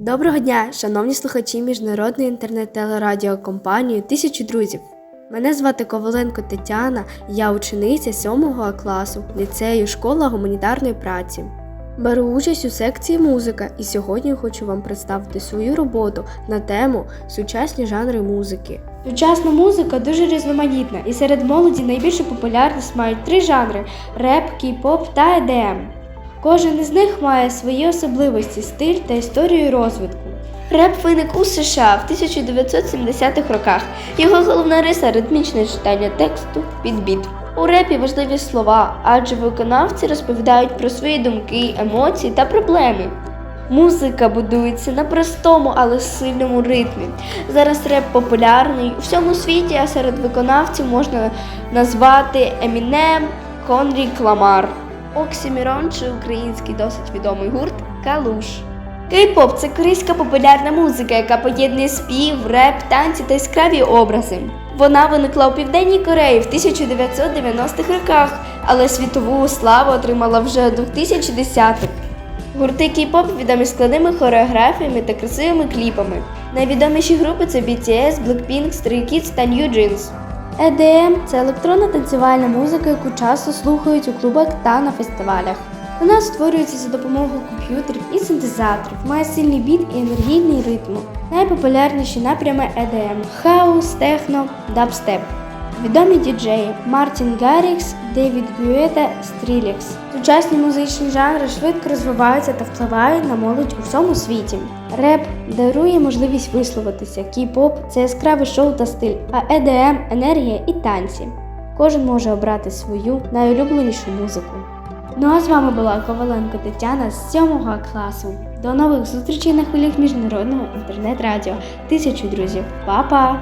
Доброго дня, шановні слухачі міжнародної інтернет-телерадіокомпанії Тисячі друзів. Мене звати Коваленко Тетяна, я учениця 7 класу ліцею школа гуманітарної праці. Беру участь у секції музика і сьогодні хочу вам представити свою роботу на тему сучасні жанри музики. Сучасна музика дуже різноманітна і серед молоді найбільшу популярність мають три жанри реп, кей-поп та EDM. Кожен із них має свої особливості, стиль та історію розвитку. Реп виник у США в 1970-х роках. Його головна риса ритмічне читання тексту під біт. У репі важливі слова, адже виконавці розповідають про свої думки, емоції та проблеми. Музика будується на простому, але сильному ритмі. Зараз реп популярний у всьому світі, а серед виконавців можна назвати Емінем, Конрік Ламар. Оксімірон чи український досить відомий гурт Калуш. Кей-поп це корейська популярна музика, яка поєднує спів, реп, танці та яскраві образи. Вона виникла у Південній Кореї в 1990-х роках, але світову славу отримала вже у 2010-х. Гурти кей-поп відомі складними хореографіями та красивими кліпами. Найвідоміші групи це BTS, Blackpink, Stray Kids та New Jeans. EDM – це електронна танцювальна музика, яку часто слухають у клубах та на фестивалях. Вона створюється за допомогою комп'ютерів і синтезаторів, має сильний біт і енергійний ритм. Найпопулярніші напрями EDM – хаус, техно, дабстеп. Відомі діджеї Мартін Гаррікс, Девід Гюета, Стрілікс. Сучасні музичні жанри швидко розвиваються та впливають на молодь у всьому світі. Реп дарує можливість висловитися, кей-поп це яскраве шоу та стиль, а EDM – енергія і танці. Кожен може обрати свою найулюбленішу музику. Ну а з вами була Коваленко Тетяна з 7 класу. До нових зустрічей на хвилях міжнародного інтернет-радіо. Тисячу друзів. Па-па!